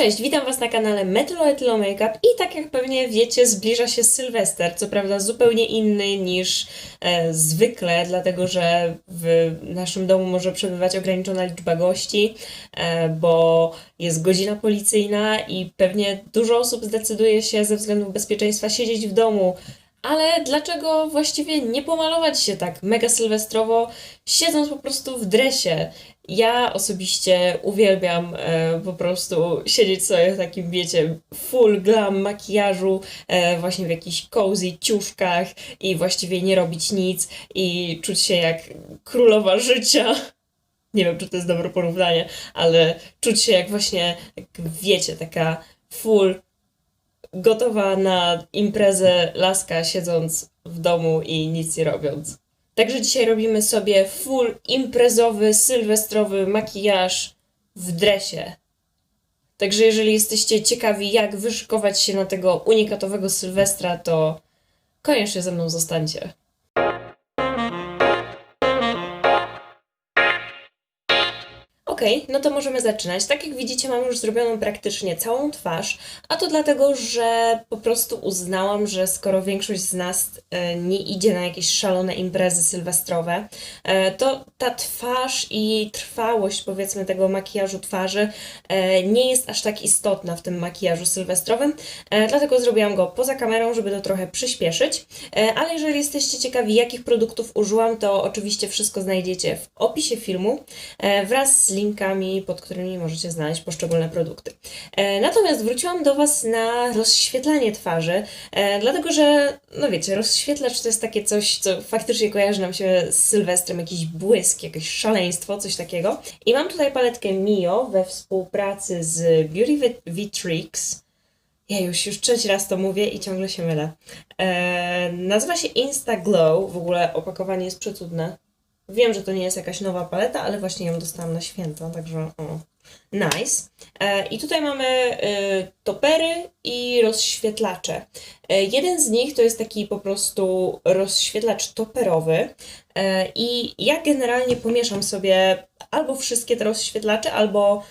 Cześć, witam Was na kanale Metro Etlo Makeup i tak jak pewnie wiecie, zbliża się Sylwester, co prawda zupełnie inny niż e, zwykle, dlatego że w naszym domu może przebywać ograniczona liczba gości, e, bo jest godzina policyjna i pewnie dużo osób zdecyduje się ze względów bezpieczeństwa siedzieć w domu. Ale dlaczego właściwie nie pomalować się tak mega sylwestrowo, siedząc po prostu w dresie? Ja osobiście uwielbiam e, po prostu siedzieć sobie w takim, wiecie, full glam makijażu, e, właśnie w jakichś cozy ciuszkach i właściwie nie robić nic i czuć się jak królowa życia. Nie wiem, czy to jest dobre porównanie, ale czuć się jak właśnie, jak wiecie, taka full gotowa na imprezę laska, siedząc w domu i nic nie robiąc. Także dzisiaj robimy sobie full imprezowy, sylwestrowy makijaż w dresie. Także jeżeli jesteście ciekawi, jak wyszykować się na tego unikatowego Sylwestra, to koniecznie ze mną zostańcie. Okej, no to możemy zaczynać. Tak jak widzicie, mam już zrobioną praktycznie całą twarz, a to dlatego, że po prostu uznałam, że skoro większość z nas e, nie idzie na jakieś szalone imprezy sylwestrowe, e, to ta twarz i trwałość, powiedzmy, tego makijażu twarzy e, nie jest aż tak istotna w tym makijażu sylwestrowym, dlatego zrobiłam go poza kamerą, żeby to trochę przyspieszyć. Ale jeżeli jesteście ciekawi, jakich produktów użyłam, to oczywiście wszystko znajdziecie w opisie filmu wraz z linkami, pod którymi możecie znaleźć poszczególne produkty. E, Natomiast wróciłam do Was na rozświetlanie twarzy, e, dlatego że, no wiecie, rozświetlacz to jest takie coś, co faktycznie kojarzy nam się z Sylwestrem, jakiś błysk, jakieś szaleństwo, coś takiego. I mam tutaj paletkę Mio we współpracy z Beauty Vitrix. Ja już, już trzeci raz to mówię i ciągle się mylę. E, nazywa się Insta Glow, w ogóle opakowanie jest przecudne. Wiem, że to nie jest jakaś nowa paleta, ale właśnie ją dostałam na święta, także o, nice. E, I tutaj mamy e, topery i rozświetlacze. E, jeden z nich to jest taki po prostu rozświetlacz toperowy e, i ja generalnie pomieszam sobie albo wszystkie te rozświetlacze, albo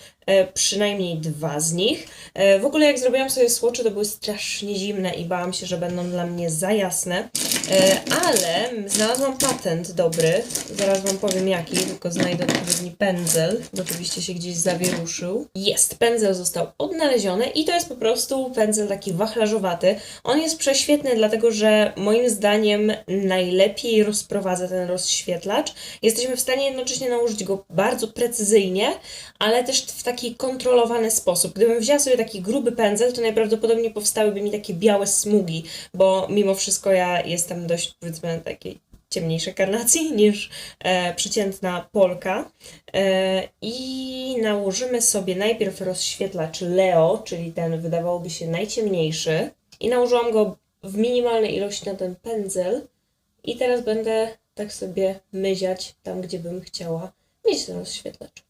przynajmniej dwa z nich. E, w ogóle jak zrobiłam sobie słocze, to były strasznie zimne i bałam się, że będą dla mnie za jasne. E, ale znalazłam patent dobry, zaraz Wam powiem jaki, tylko znajdę odpowiedni pędzel, bo oczywiście się gdzieś zawieruszył. Jest, pędzel został odnaleziony i to jest po prostu pędzel taki wachlarzowaty. On jest prześwietny, dlatego że moim zdaniem najlepiej rozprowadza ten rozświetlacz. Jesteśmy w stanie jednocześnie nałożyć go bardzo precyzyjnie, ale też w taki kontrolowany sposób. Gdybym wzięła sobie taki gruby pędzel, to najprawdopodobniej powstałyby mi takie białe smugi, bo mimo wszystko ja jestem dość, powiedzmy, takiej ciemniejszej karnacji niż e, przeciętna Polka. E, I nałożymy sobie najpierw rozświetlacz Leo, czyli ten wydawałoby się najciemniejszy. I nałożyłam go w minimalnej ilości na ten pędzel. I teraz będę tak sobie myziać tam, gdzie bym chciała mieć ten rozświetlacz.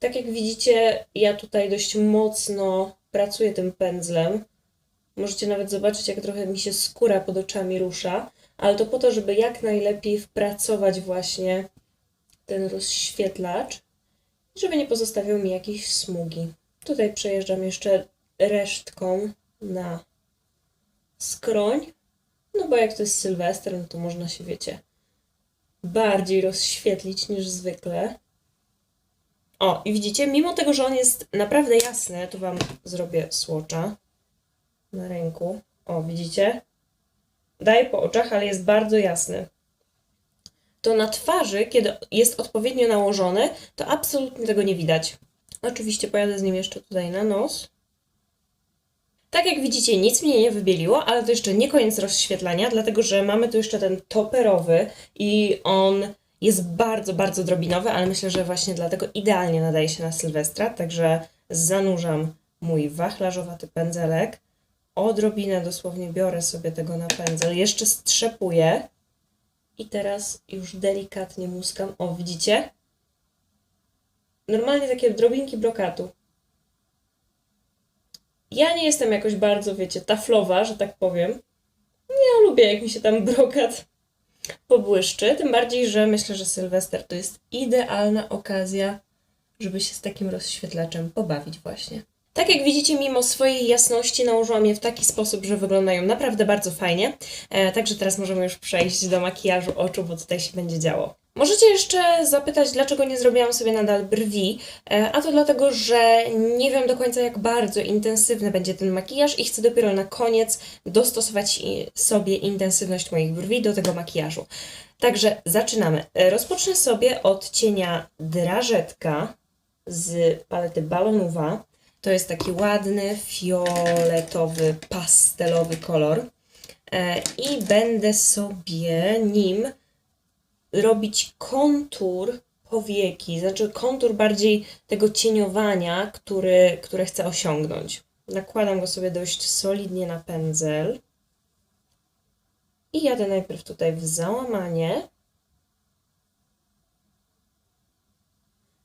Tak jak widzicie, ja tutaj dość mocno pracuję tym pędzlem. Możecie nawet zobaczyć, jak trochę mi się skóra pod oczami rusza, ale to po to, żeby jak najlepiej wpracować właśnie ten rozświetlacz, żeby nie pozostawiał mi jakiejś smugi. Tutaj przejeżdżam jeszcze resztką na skroń, no bo jak to jest Sylwester, no to można się, wiecie, bardziej rozświetlić niż zwykle. O, i widzicie, mimo tego, że on jest naprawdę jasny, tu Wam zrobię słocza na ręku. O, widzicie? Daje po oczach, ale jest bardzo jasny. To na twarzy, kiedy jest odpowiednio nałożony, to absolutnie tego nie widać. Oczywiście pojadę z nim jeszcze tutaj na nos. Tak jak widzicie, nic mnie nie wybieliło, ale to jeszcze nie koniec rozświetlania, dlatego że mamy tu jeszcze ten toperowy i on jest bardzo, bardzo drobinowy, ale myślę, że właśnie dlatego idealnie nadaje się na Sylwestra, także zanurzam mój wachlarzowaty pędzelek. Odrobinę dosłownie biorę sobie tego na pędzel, jeszcze strzepuję i teraz już delikatnie muskam. O, widzicie? Normalnie takie drobinki brokatu. Ja nie jestem jakoś bardzo, wiecie, taflowa, że tak powiem. Ja lubię, jak mi się tam brokat pobłyszczy, tym bardziej, że myślę, że Sylwester to jest idealna okazja, żeby się z takim rozświetlaczem pobawić właśnie. Tak jak widzicie, mimo swojej jasności nałożyłam je w taki sposób, że wyglądają naprawdę bardzo fajnie. E, także teraz możemy już przejść do makijażu oczu, bo tutaj się będzie działo. Możecie jeszcze zapytać, dlaczego nie zrobiłam sobie nadal brwi, e, a to dlatego, że nie wiem do końca, jak bardzo intensywny będzie ten makijaż i chcę dopiero na koniec dostosować sobie intensywność moich brwi do tego makijażu. Także zaczynamy. E, Rozpocznę sobie od cienia drażetka z palety Balonuwa. To jest taki ładny, fioletowy, pastelowy kolor. E, I będę sobie nim robić kontur powieki, znaczy kontur bardziej tego cieniowania, który, które chcę osiągnąć. Nakładam go sobie dość solidnie na pędzel. I jadę najpierw tutaj w załamanie.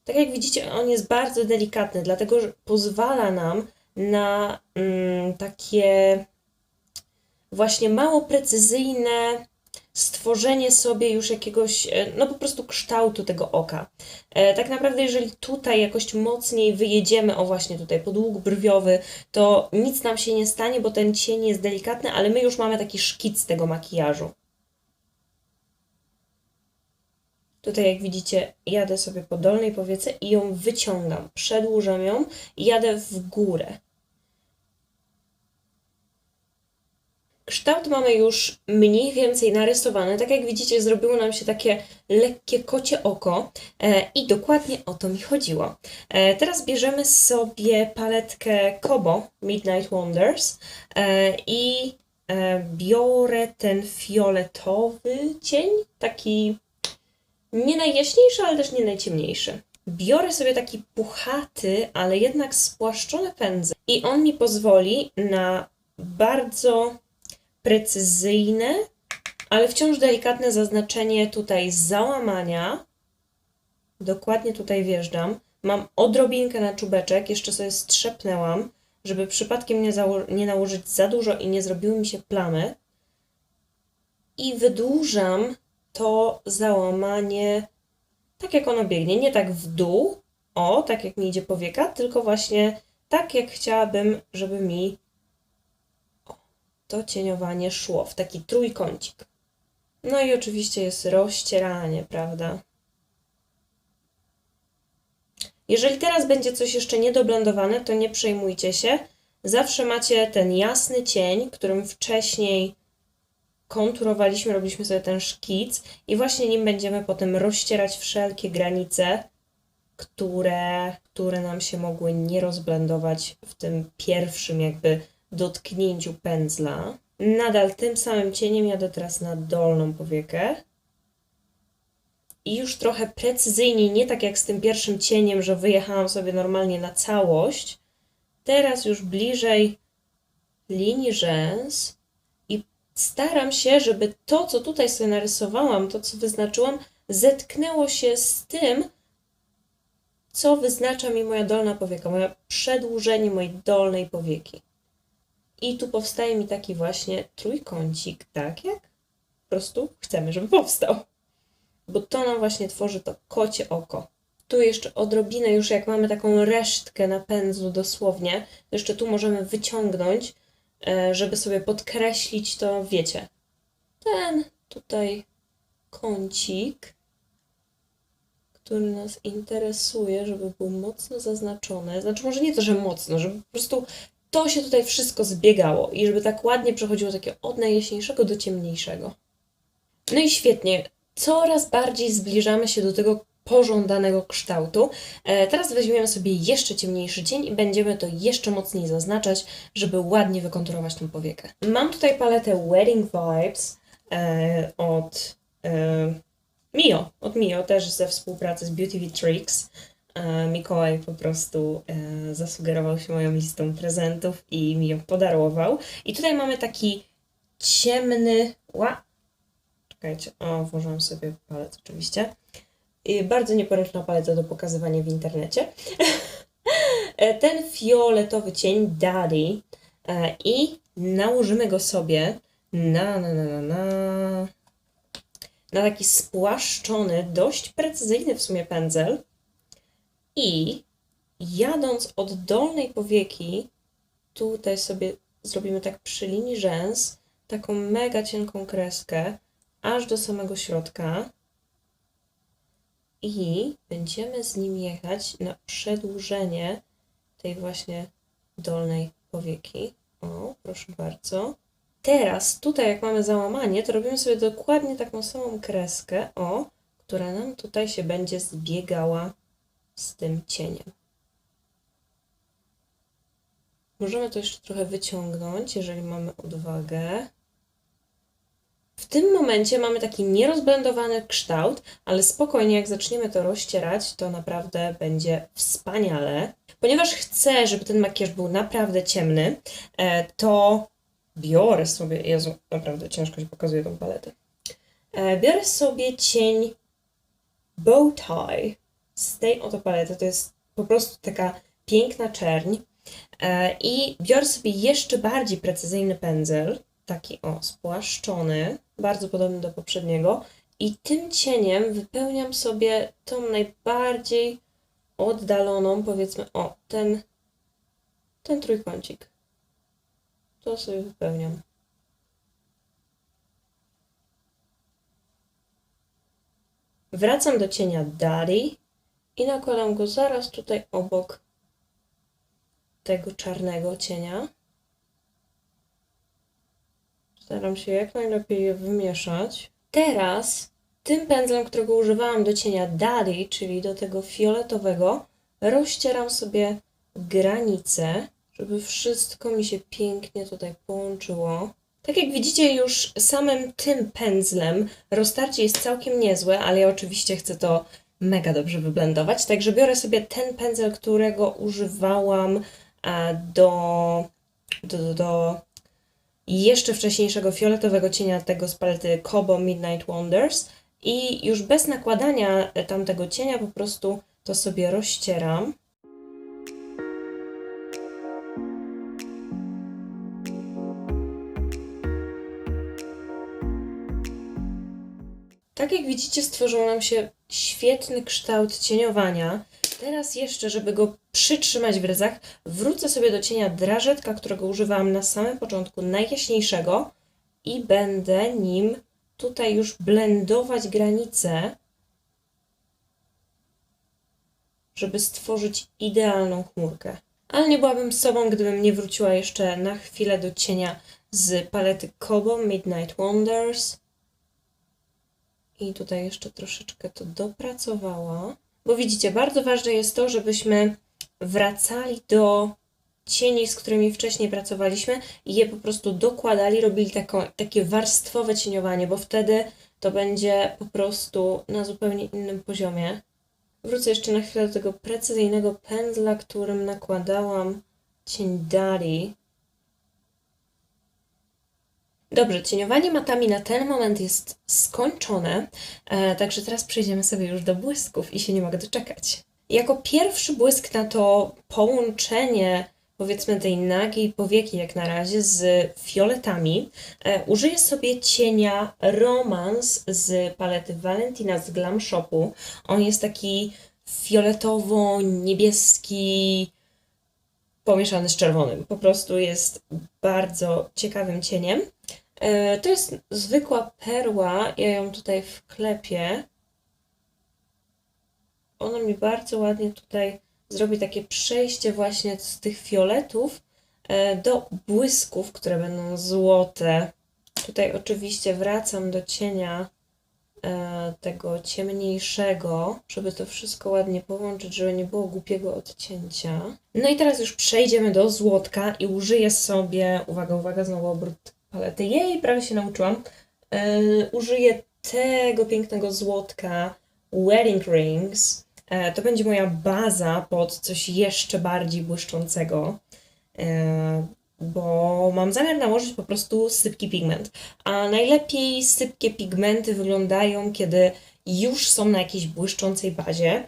Tak jak widzicie, on jest bardzo delikatny, dlatego że pozwala nam na mm, takie właśnie mało precyzyjne stworzenie sobie już jakiegoś, e, no po prostu kształtu tego oka. E, tak naprawdę, jeżeli tutaj jakoś mocniej wyjedziemy, o właśnie tutaj podłóg brwiowy, to nic nam się nie stanie, bo ten cień jest delikatny, ale my już mamy taki szkic tego makijażu. Tutaj, jak widzicie, jadę sobie po dolnej powiece i ją wyciągam, przedłużam ją i jadę w górę. Kształt mamy już mniej więcej narysowany. Tak jak widzicie, zrobiło nam się takie lekkie kocie oko e, i dokładnie o to mi chodziło. E, teraz bierzemy sobie paletkę Kobo Midnight Wonders e, i biorę ten fioletowy cień, taki nie najjaśniejszy, ale też nie najciemniejszy. Biorę sobie taki puchaty, ale jednak spłaszczony pędzel i on mi pozwoli na bardzo precyzyjne, ale wciąż delikatne zaznaczenie tutaj załamania. Dokładnie tutaj wjeżdżam. Mam odrobinkę na czubeczek, jeszcze sobie strzepnęłam, żeby przypadkiem nie, nie nałożyć za dużo i nie zrobiły mi się plamy. I wydłużam to załamanie tak, jak ono biegnie. Nie tak w dół, o, tak jak mi idzie powieka, tylko właśnie tak, jak chciałabym, żeby mi to cieniowanie szło w taki trójkącik. No i oczywiście jest rozcieranie, prawda? Jeżeli teraz będzie coś jeszcze niedoblendowane, to nie przejmujcie się. Zawsze macie ten jasny cień, którym wcześniej konturowaliśmy, robiliśmy sobie ten szkic i właśnie nim będziemy potem rozcierać wszelkie granice, które, które nam się mogły nie rozblendować w tym pierwszym jakby dotknięciu pędzla. Nadal tym samym cieniem jadę teraz na dolną powiekę. I już trochę precyzyjniej, nie tak jak z tym pierwszym cieniem, że wyjechałam sobie normalnie na całość. Teraz już bliżej linii rzęs i staram się, żeby to, co tutaj sobie narysowałam, to, co wyznaczyłam, zetknęło się z tym, co wyznacza mi moja dolna powieka, moje przedłużenie mojej dolnej powieki. I tu powstaje mi taki właśnie trójkącik, tak jak po prostu chcemy, żeby powstał. Bo to nam właśnie tworzy to kocie oko. Tu jeszcze odrobinę, już jak mamy taką resztkę na dosłownie, to jeszcze tu możemy wyciągnąć, e, żeby sobie podkreślić to, wiecie, ten tutaj kącik, który nas interesuje, żeby był mocno zaznaczony. Znaczy, może nie to, że mocno, żeby po prostu to się tutaj wszystko zbiegało i żeby tak ładnie przechodziło takie od najjaśniejszego do ciemniejszego. No i świetnie. Coraz bardziej zbliżamy się do tego pożądanego kształtu. E, teraz weźmiemy sobie jeszcze ciemniejszy cień i będziemy to jeszcze mocniej zaznaczać, żeby ładnie wykonturować tą powiekę. Mam tutaj paletę Wedding Vibes e, od e, Mio, od Mio, też ze współpracy z Beauty with Tricks. E, Mikołaj po prostu e, zasugerował się moją listą prezentów i mi ją podarował. I tutaj mamy taki ciemny. Ła! Czekajcie, o, włożyłam sobie palec oczywiście. I bardzo nieporęczna paleta do pokazywania w internecie. E, Ten fioletowy cień Daddy i nałożymy go sobie na, na, na, na, na, na taki spłaszczony, dość precyzyjny w sumie pędzel. I jadąc od dolnej powieki, tutaj sobie zrobimy tak przy linii rzęs, taką mega cienką kreskę, aż do samego środka. I będziemy z nim jechać na przedłużenie tej właśnie dolnej powieki. O, proszę bardzo. Teraz tutaj, jak mamy załamanie, to robimy sobie dokładnie taką samą kreskę, o, która nam tutaj się będzie zbiegała z tym cieniem. Możemy to jeszcze trochę wyciągnąć, jeżeli mamy odwagę. W tym momencie mamy taki nierozblendowany kształt, ale spokojnie, jak zaczniemy to rozcierać, to naprawdę będzie wspaniale. Ponieważ chcę, żeby ten makijaż był naprawdę ciemny, e, to biorę sobie, Jezu, naprawdę ciężko się pokazuje tą paletę. E, Biorę sobie cień bow tie z tej oto palety. To jest po prostu taka piękna czerń. E, I biorę sobie jeszcze bardziej precyzyjny pędzel, taki o, spłaszczony, bardzo podobny do poprzedniego. I tym cieniem wypełniam sobie tą najbardziej oddaloną, powiedzmy, o, ten, ten trójkącik. To sobie wypełniam. Wracam do cienia Daddy i nakładam go zaraz tutaj obok tego czarnego cienia. Staram się jak najlepiej je wymieszać. Teraz tym pędzlem, którego używałam do cienia Daddy, czyli do tego fioletowego, rozcieram sobie granice, żeby wszystko mi się pięknie tutaj połączyło. Tak jak widzicie, już samym tym pędzlem roztarcie jest całkiem niezłe, ale ja oczywiście chcę to mega dobrze wyblendować. Także biorę sobie ten pędzel, którego używałam do, do, do, do jeszcze wcześniejszego fioletowego cienia tego z palety Kobo Midnight Wonders i już bez nakładania tamtego cienia po prostu to sobie rozcieram. Tak jak widzicie, stworzył nam się świetny kształt cieniowania. Teraz jeszcze, żeby go przytrzymać w ryzach, wrócę sobie do cienia drażetka, którego używałam na samym początku, najjaśniejszego i będę nim tutaj już blendować granice, żeby stworzyć idealną chmurkę. Ale nie byłabym sobą, gdybym nie wróciła jeszcze na chwilę do cienia z palety Kobo Midnight Wonders. I tutaj jeszcze troszeczkę to dopracowała. Bo widzicie, bardzo ważne jest to, żebyśmy wracali do cieni, z którymi wcześniej pracowaliśmy i je po prostu dokładali, robili takie warstwowe cieniowanie, bo wtedy to będzie po prostu na zupełnie innym poziomie. Wrócę jeszcze na chwilę do tego precyzyjnego pędzla, którym nakładałam cień Dari. Dobrze, cieniowanie matami na ten moment jest skończone, e, także teraz przejdziemy sobie już do błysków i się nie mogę doczekać. Jako pierwszy błysk na to połączenie powiedzmy tej nagiej powieki jak na razie z fioletami, e, użyję sobie cienia Romance z palety Valentina z Glam Shopu. On jest taki fioletowo-niebieski, pomieszany z czerwonym. Po prostu jest bardzo ciekawym cieniem. E, to jest zwykła perła, ja ją tutaj wklepię. Ona mi bardzo ładnie tutaj zrobi takie przejście właśnie z tych fioletów e, do błysków, które będą złote. Tutaj oczywiście wracam do cienia e, tego ciemniejszego, żeby to wszystko ładnie połączyć, żeby nie było głupiego odcięcia. No i teraz już przejdziemy do złotka i użyję sobie, uwaga, uwaga, znowu obrót palety. Jej, prawie się nauczyłam. Yy, użyję tego pięknego złotka Wedding Rings. Yy, to będzie moja baza pod coś jeszcze bardziej błyszczącego. Yy, bo mam zamiar nałożyć po prostu sypki pigment. A najlepiej sypkie pigmenty wyglądają, kiedy już są na jakiejś błyszczącej bazie,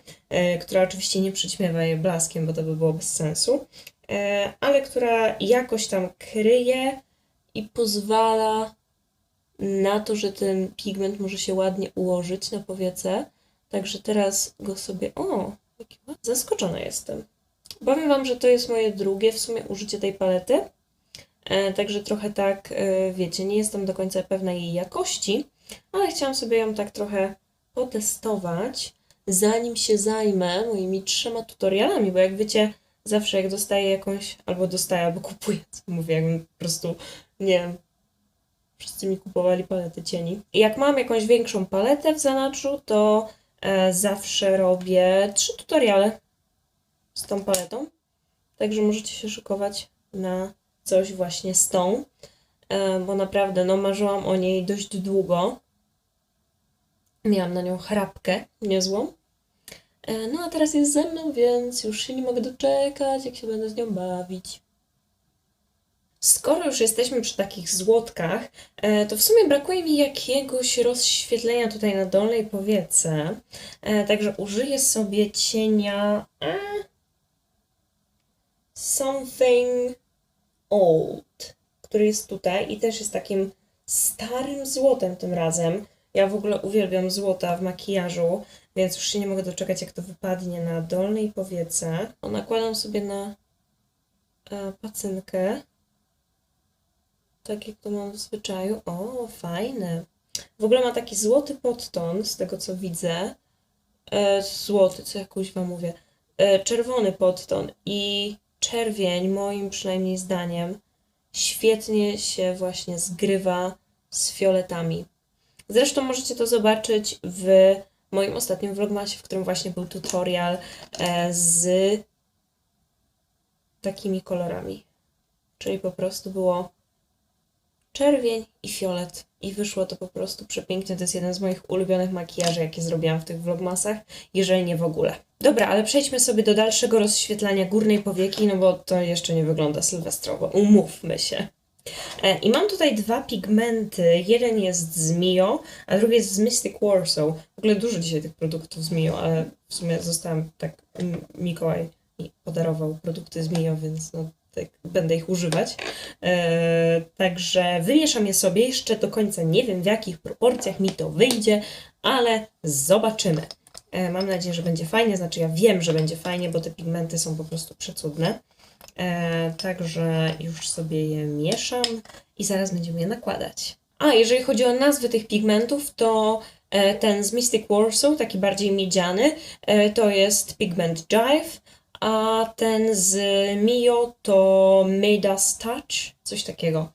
która oczywiście nie przyćmiewa je blaskiem, bo to by było bez sensu, ale która jakoś tam kryje i pozwala na to, że ten pigment może się ładnie ułożyć na powiece. Także teraz go sobie, o, Zaskoczona jestem. Powiem Wam, że to jest moje drugie w sumie użycie tej palety. E, także trochę tak, e, wiecie, nie jestem do końca pewna jej jakości, ale chciałam sobie ją tak trochę potestować, zanim się zajmę moimi trzema tutorialami, bo jak wiecie, zawsze jak dostaję jakąś, albo dostaję, albo kupuję, mówię, jakbym po prostu, nie wiem, wszyscy mi kupowali palety cieni. Jak mam jakąś większą paletę w zanadrzu, to e, zawsze robię trzy tutoriale z tą paletą. Także możecie się szykować na coś właśnie z tą, e, bo naprawdę no marzyłam o niej dość długo. Miałam na nią chrapkę niezłą. E, no a teraz jest ze mną, więc już się nie mogę doczekać, jak się będę z nią bawić. Skoro już jesteśmy przy takich złotkach, e, to w sumie brakuje mi jakiegoś rozświetlenia tutaj na dolnej powiece. Także użyję sobie cienia Something Old, który jest tutaj i też jest takim starym złotem tym razem. Ja w ogóle uwielbiam złota w makijażu, więc już się nie mogę doczekać, jak to wypadnie na dolnej powiece. O, nakładam sobie na e, pacynkę. Tak jak to mam w zwyczaju. O, fajne. W ogóle ma taki złoty podton, z tego co widzę. E, złoty, co jakoś wam mówię. E, czerwony podton i czerwień, moim przynajmniej zdaniem, świetnie się właśnie zgrywa z fioletami. Zresztą możecie to zobaczyć w moim ostatnim vlogmasie, w którym właśnie był tutorial e, z takimi kolorami. Czyli po prostu było czerwień i fiolet. I wyszło to po prostu przepięknie. To jest jeden z moich ulubionych makijaży, jakie zrobiłam w tych vlogmasach, jeżeli nie w ogóle. Dobra, ale przejdźmy sobie do dalszego rozświetlania górnej powieki, no bo to jeszcze nie wygląda sylwestrowo. Umówmy się. E, I mam tutaj dwa pigmenty. Jeden jest z Mio, a drugi jest z Mystic Warsaw. W ogóle dużo dzisiaj tych produktów z Mio, ale w sumie zostałem tak... Mikołaj mi podarował produkty z Mio, więc no, będę ich używać. E, także wymieszam je sobie. Jeszcze do końca nie wiem, w jakich proporcjach mi to wyjdzie, ale zobaczymy. E, mam nadzieję, że będzie fajnie. Znaczy, ja wiem, że będzie fajnie, bo te pigmenty są po prostu przecudne. E, także już sobie je mieszam i zaraz będziemy je nakładać. A jeżeli chodzi o nazwy tych pigmentów, to ten z Mystic Warsaw, taki bardziej miedziany, to jest pigment Jive, a ten z Mio to Midas Touch, coś takiego.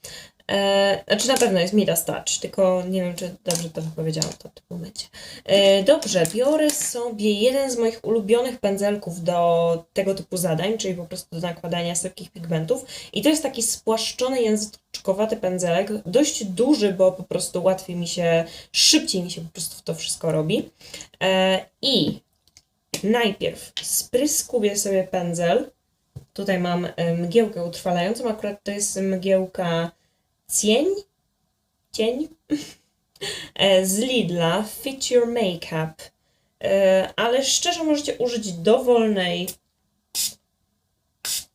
E, znaczy na pewno jest Midas Touch, tylko nie wiem, czy dobrze to wypowiedziałam to w tym momencie. E, dobrze, biorę sobie jeden z moich ulubionych pędzelków do tego typu zadań, czyli po prostu do nakładania takich pigmentów. I to jest taki spłaszczony języczkowaty pędzelek, dość duży, bo po prostu łatwiej mi się, szybciej mi się po prostu to wszystko robi. E, I najpierw spryskuję sobie pędzel. Tutaj mam e, mgiełkę utrwalającą, akurat to jest mgiełka cień, cień e, z Lidla Fit Your Makeup. E, ale szczerze możecie użyć dowolnej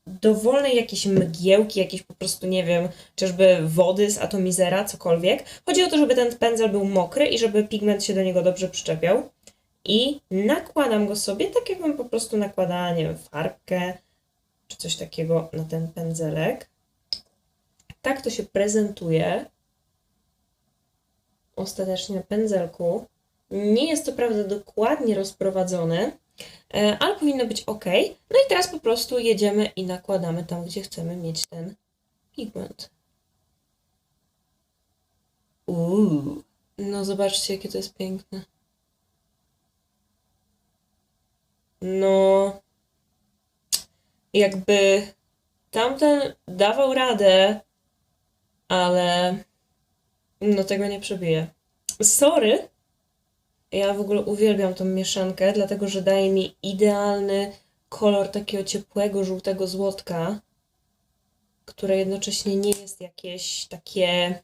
dowolnej jakiejś mgiełki, jakiejś po prostu, nie wiem, czyżby wody z atomizera, cokolwiek. Chodzi o to, żeby ten pędzel był mokry i żeby pigment się do niego dobrze przyczepiał. I nakładam go sobie tak, jakbym po prostu nakładała, nie wiem, farbkę czy coś takiego na ten pędzelek tak to się prezentuje ostatecznie na pędzelku. Nie jest to prawda dokładnie rozprowadzone, e, ale powinno być ok. No i teraz po prostu jedziemy i nakładamy tam, gdzie chcemy mieć ten pigment. Uuu, no zobaczcie, jakie to jest piękne. No, jakby tamten dawał radę ale no tego nie przebiję. Sorry. Ja w ogóle uwielbiam tą mieszankę, dlatego że daje mi idealny kolor takiego ciepłego, żółtego złotka, które jednocześnie nie jest jakieś takie,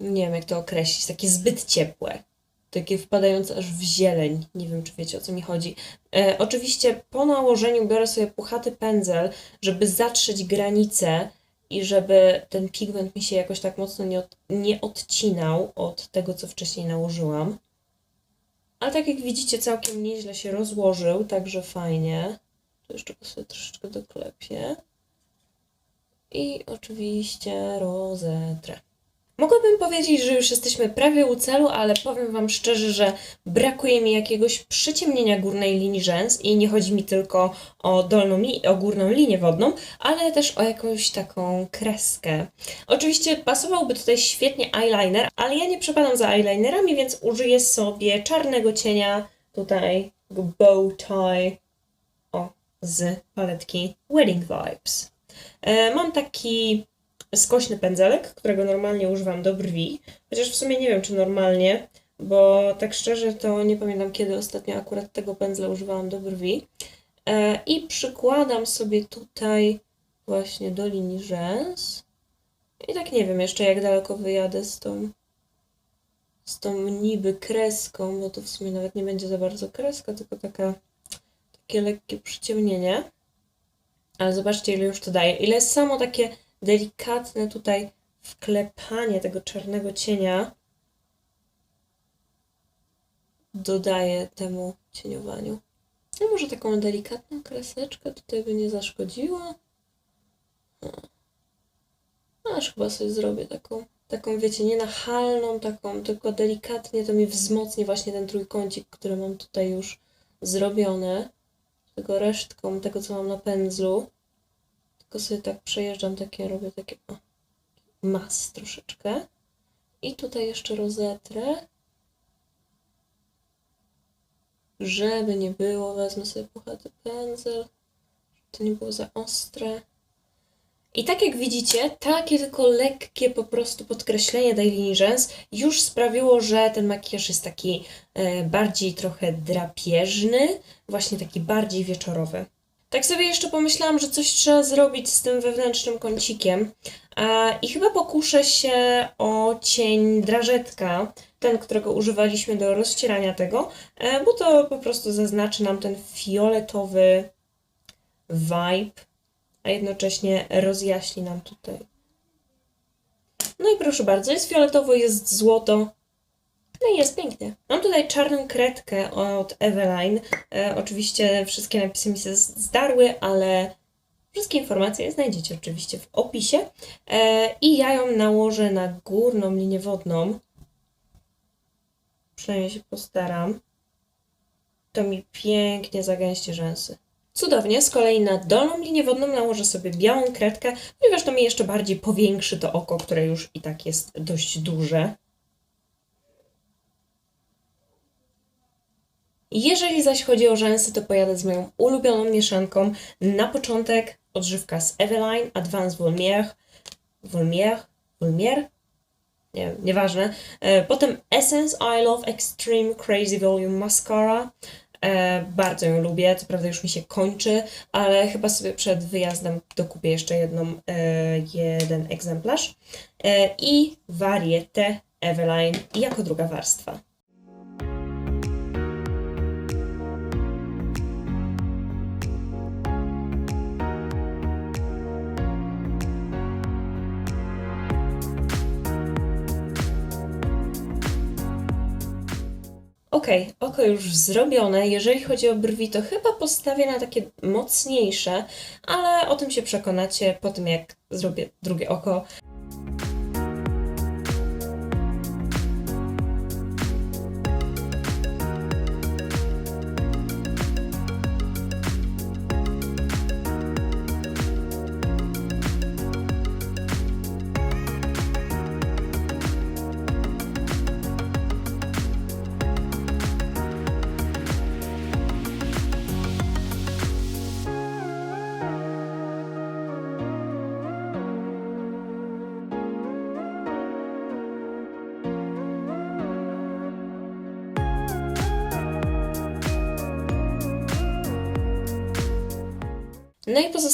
nie wiem jak to określić, takie zbyt ciepłe. Takie wpadające aż w zieleń. Nie wiem, czy wiecie o co mi chodzi. E, oczywiście po nałożeniu biorę sobie puchaty pędzel, żeby zatrzeć granice i żeby ten pigment mi się jakoś tak mocno nie, od, nie odcinał od tego, co wcześniej nałożyłam. Ale tak jak widzicie, całkiem nieźle się rozłożył, także fajnie. Tu jeszcze go sobie troszeczkę doklepię. I oczywiście rozetrę. Mogłabym powiedzieć, że już jesteśmy prawie u celu, ale powiem Wam szczerze, że brakuje mi jakiegoś przyciemnienia górnej linii rzęs i nie chodzi mi tylko o dolną o górną linię wodną, ale też o jakąś taką kreskę. Oczywiście pasowałby tutaj świetnie eyeliner, ale ja nie przepadam za eyelinerami, więc użyję sobie czarnego cienia tutaj bow tie o, z paletki Wedding Vibes. E, mam taki skośny pędzelek, którego normalnie używam do brwi, chociaż w sumie nie wiem, czy normalnie, bo tak szczerze to nie pamiętam, kiedy ostatnio akurat tego pędzla używałam do brwi. E, I przykładam sobie tutaj właśnie do linii rzęs. I tak nie wiem jeszcze, jak daleko wyjadę z tą, z tą niby kreską, bo to w sumie nawet nie będzie za bardzo kreska, tylko taka, takie lekkie przyciemnienie. Ale zobaczcie, ile już to daje. Ile samo takie delikatne tutaj wklepanie tego czarnego cienia dodaje temu cieniowaniu. No może taką delikatną kreseczkę tutaj by nie zaszkodziło. No. Aż chyba sobie zrobię taką, taką wiecie, nie nachalną, taką, tylko delikatnie to mi wzmocni właśnie ten trójkącik, który mam tutaj już zrobione. Tego resztką tego, co mam na pędzlu. Tylko sobie tak przejeżdżam, takie robię takie mas troszeczkę. I tutaj jeszcze rozetrę. Żeby nie było, wezmę sobie puchaty pędzel, żeby to nie było za ostre. I tak jak widzicie, takie tylko lekkie po prostu podkreślenie rzęs już sprawiło, że ten makijaż jest taki e, bardziej trochę drapieżny, właśnie taki bardziej wieczorowy. Tak sobie jeszcze pomyślałam, że coś trzeba zrobić z tym wewnętrznym kącikiem i chyba pokuszę się o cień drażetka, ten, którego używaliśmy do rozcierania tego, e, bo to po prostu zaznaczy nam ten fioletowy vibe, a jednocześnie rozjaśni nam tutaj. No i proszę bardzo, jest fioletowo, jest złoto, no i jest pięknie. Mam tutaj czarną kredkę od Eveline. E, oczywiście wszystkie napisy mi się zdarły, ale wszystkie informacje znajdziecie oczywiście w opisie. E, I ja ją nałożę na górną linię wodną. Przynajmniej się postaram. To mi pięknie zagęści rzęsy. Cudownie, z kolei na dolną linię wodną nałożę sobie białą kredkę, ponieważ to mi jeszcze bardziej powiększy to oko, które już i tak jest dość duże. Jeżeli zaś chodzi o rzęsy, to pojadę z moją ulubioną mieszanką. Na początek odżywka z Eveline Advanced Volmier. Volmier? Volmier? Nie nieważne. E, potem Essence I Love Extreme Crazy Volume Mascara. E, bardzo ją lubię, co prawda już mi się kończy, ale chyba sobie przed wyjazdem dokupię jeszcze jedną, e, jeden egzemplarz. E, I Varieté Eveline jako druga warstwa. Okej, oko już zrobione. Jeżeli chodzi o brwi, to chyba postawię na takie mocniejsze, ale o tym się przekonacie po tym, jak zrobię drugie oko.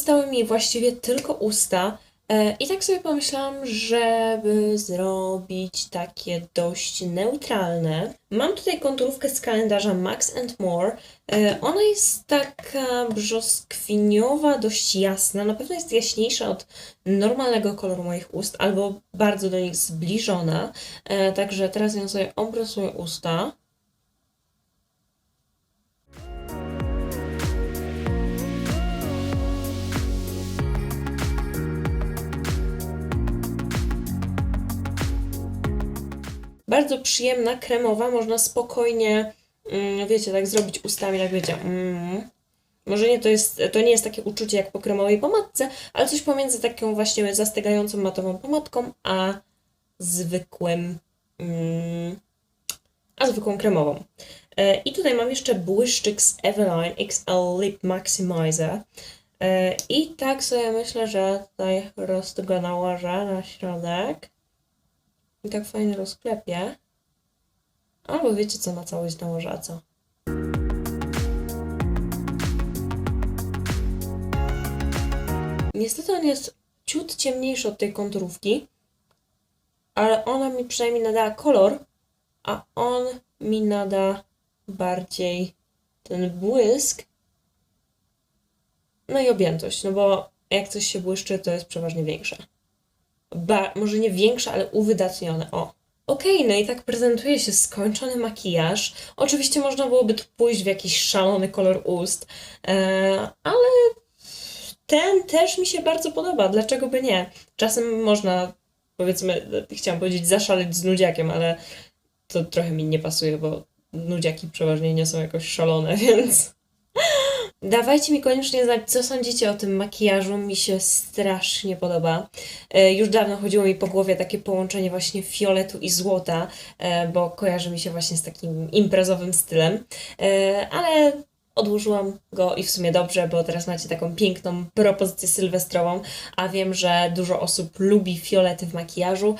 Pozostały mi właściwie tylko usta. E, I tak sobie pomyślałam, żeby zrobić takie dość neutralne. Mam tutaj konturówkę z kalendarza Max and More. E, ona jest taka brzoskwiniowa, dość jasna. Na pewno jest jaśniejsza od normalnego koloru moich ust, albo bardzo do nich zbliżona. E, także teraz ją sobie obrysuję usta. Bardzo przyjemna, kremowa, można spokojnie, mm, wiecie, tak zrobić ustami, tak wiecie. Mm. Może nie to jest, to nie jest takie uczucie jak po kremowej pomadce, ale coś pomiędzy taką właśnie zastygającą matową pomadką, a zwykłym, mm, a zwykłą kremową. E, I tutaj mam jeszcze błyszczyk z Eveline XL Lip Maximizer. E, I tak sobie myślę, że tutaj roz go nałożę na środek. I tak fajnie rozklepię. Albo wiecie co, na całość nałożę, a co? Niestety on jest ciut ciemniejszy od tej konturówki, ale ona mi przynajmniej nada kolor, a on mi nada bardziej ten błysk. No i objętość, no bo jak coś się błyszczy, to jest przeważnie większe. Ba może nie większe, ale uwydatnione. O. Okej, okay, no i tak prezentuje się skończony makijaż. Oczywiście można byłoby tu pójść w jakiś szalony kolor ust, e, ale ten też mi się bardzo podoba. Dlaczego by nie? Czasem można, powiedzmy, chciałam powiedzieć zaszaleć z nudziakiem, ale to trochę mi nie pasuje, bo nudziaki przeważnie nie są jakoś szalone, więc Dawajcie mi koniecznie znać, co sądzicie o tym makijażu. Mi się strasznie podoba. E, już dawno chodziło mi po głowie takie połączenie właśnie fioletu i złota, e, bo kojarzy mi się właśnie z takim imprezowym stylem. E, ale odłożyłam go i w sumie dobrze, bo teraz macie taką piękną propozycję sylwestrową, a wiem, że dużo osób lubi fiolety w makijażu.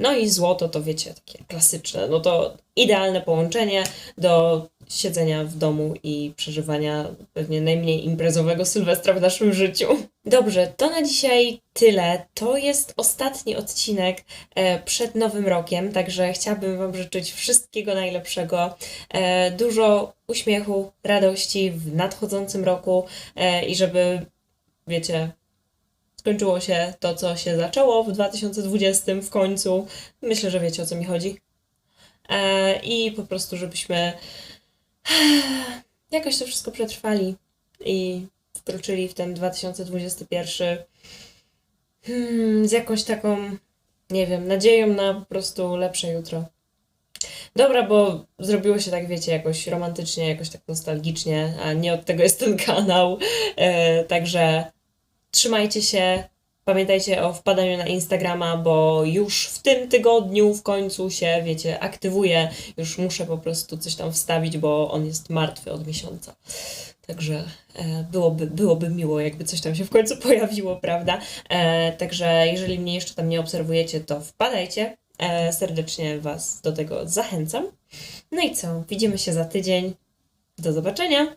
No i złoto to wiecie, takie klasyczne. No to idealne połączenie do siedzenia w domu i przeżywania pewnie najmniej imprezowego Sylwestra w naszym życiu. Dobrze, to na dzisiaj tyle. To jest ostatni odcinek e, przed Nowym Rokiem, także chciałabym Wam życzyć wszystkiego najlepszego, e, dużo uśmiechu, radości w nadchodzącym roku e, i żeby, wiecie, skończyło się to, co się zaczęło w 2020 w końcu. Myślę, że wiecie o co mi chodzi. I po prostu, żebyśmy jakoś to wszystko przetrwali i wkroczyli w ten 2021 hmm, z jakąś taką, nie wiem, nadzieją na po prostu lepsze jutro. Dobra, bo zrobiło się tak, wiecie, jakoś romantycznie, jakoś tak nostalgicznie, a nie od tego jest ten kanał. E, także trzymajcie się, Pamiętajcie o wpadaniu na Instagrama, bo już w tym tygodniu w końcu się, wiecie, aktywuje. Już muszę po prostu coś tam wstawić, bo on jest martwy od miesiąca. Także e, byłoby, byłoby miło, jakby coś tam się w końcu pojawiło, prawda? E, także jeżeli mnie jeszcze tam nie obserwujecie, to wpadajcie. E, serdecznie Was do tego zachęcam. No i co? Widzimy się za tydzień. Do zobaczenia!